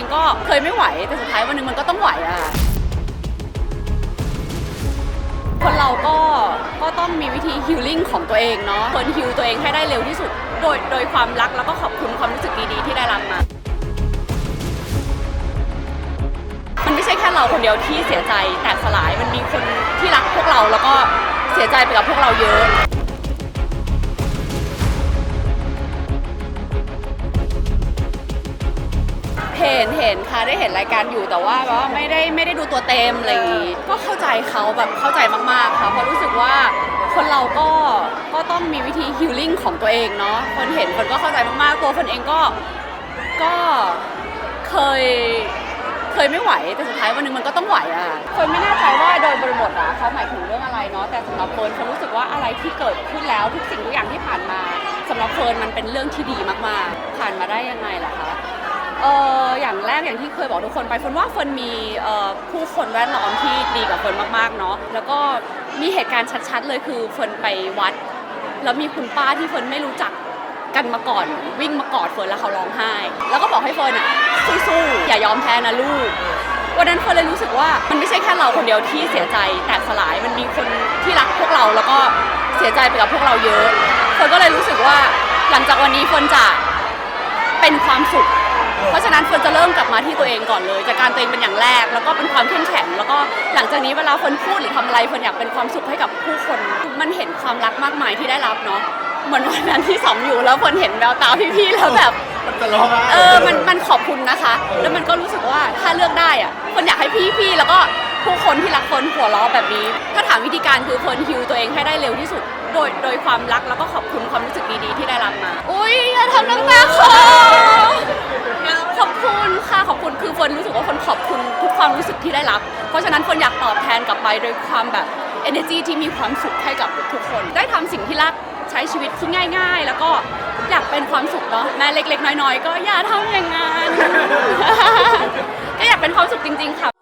องก็เคยไม่ไหวแต่สุดท้ายวันหนึงมันก็ต้องไหวอะค่ะคนเราก็ก็ต้องมีวิธีฮิลลิ่งของตัวเองเนาะคนฮิลตัวเองให้ได้เร็วที่สุด โดยโดยความรักแล้วก็ขอบคุณความรู้สึกดีๆที่ได้รับมา มันไม่ใช่แค่เราคนเดียวที่เสียใจแตกสลายมันมีคนที่รักพวกเราแล้วก็เสียใจไปกับพวกเราเยอะ เห็นเห็นค่ะได้เห็นรายการอยู่แต่ว่าก็ไม่ได้ไม่ได้ดูตัวเต็มอะไรอย่างงี้ก็เข้าใจเขาแบบเข้าใจมากๆค่ะเพราะรู้สึกว่าคนเราก็ก็ต้องมีวิธีฮิลลิ่งของตัวเองเนาะคนเห็นคนก็เข้าใจมากๆตัวคนเองก็ก็เคยเคยไม่ไหวแต่สุดท้ายวันหนึงมันก็ต้องไหวอะคนไม่แน่ใจว่าโดยบริบทอะเขาหมายถึงเรื่องอะไรเนาะแต่สำหรับเฟิร์นเขารู้สึกว่าอะไรที่เกิดขึ้นแล้วทุกสิ่งทุกอย่างที่ผ่านมาสำหรับเฟิร์นมันเป็นเรื่องที่ดีมากๆ ผ่านมาได้ยังไงล่ะคะเออ อย่างแรกอย่างที่เคยบอกทุกคนไปเฟิร์นว่าเฟิร์นมีเอ่อผู้คนแวดล้อมที่ดีกับเฟิร์นมากๆเนาะแล้วก็มีเหตุการณ์ชัดๆ เลยคือเฟิร์นไปวัด แล้วมีคุณป้าที่เฟิร์นไม่รู้จักกันมาก่อนวิ่งมากอดเฟิร์นแล้วเขาร้องไห้ แล้วก็บอกให้เฟิร์นอะสู้ๆอย่ายอมแพ้นะลูกวันนั้นเฟิร์นเลยรู้สึกว่ามันไม่ใช่แค่เราคนเดียวที่เสียใจแตกสลายมันมีคนที่รักพวกเราแล้วก็เสียใจไปกับพวกเราเยอะเฟิร์นก็เลยรู้สึกว่าหลังจากวันนี้เฟิร์นจะเป็นความสุข เพราะฉะ มกลับมาที่ตัวเองก่อนเลยจากการตัวเองเป็นอย่างแรก แล้วก็เป็นความเข้มแข็ง แล้วก็หลังจากนี้เวลาเฟิร์นพูดหรือทำอะไรเฟิร์นอยากเป็นความสุขให้กับผู้คนมันเห็นความรักมากมายที่ได้รับเนาะเหมือนวันนั้นที่สองอยู่แล้วเฟิร์นเห็นแววตาพี่ๆแล้วแบบมันจะร้องไห้เออมันมันขอบคุณนะคะ แล้วมันก็รู้สึกว่าถ้าเลือกได้อะคนอยากให้พี่ๆแล้วก็ผู้คนที่รักคนหัวเราะแบบนี้ ถ้าถามวิธีการคือคนฮิวตัวเองให้ได้เร็วที่สุด โดยโดยความรักแล้วก็ขอบคุณความรู้สึกดีๆที่ได้รับมา อุ้ยอย่าทำน้ำตาคลอ ตอบแทนกลับไปโดยความแบบ energy ที่มีความสุขให้กับทุกคน ได้ทำสิ่งที่รักใช้ชีวิตที่ง่าย ๆ แล้วก็อยากเป็นความสุขเนาะแม้เล็กๆ น้อยๆ ก็อย่าทำอย่างนั้น ก็อยากเป็นความสุขจริง ๆ ค่ะ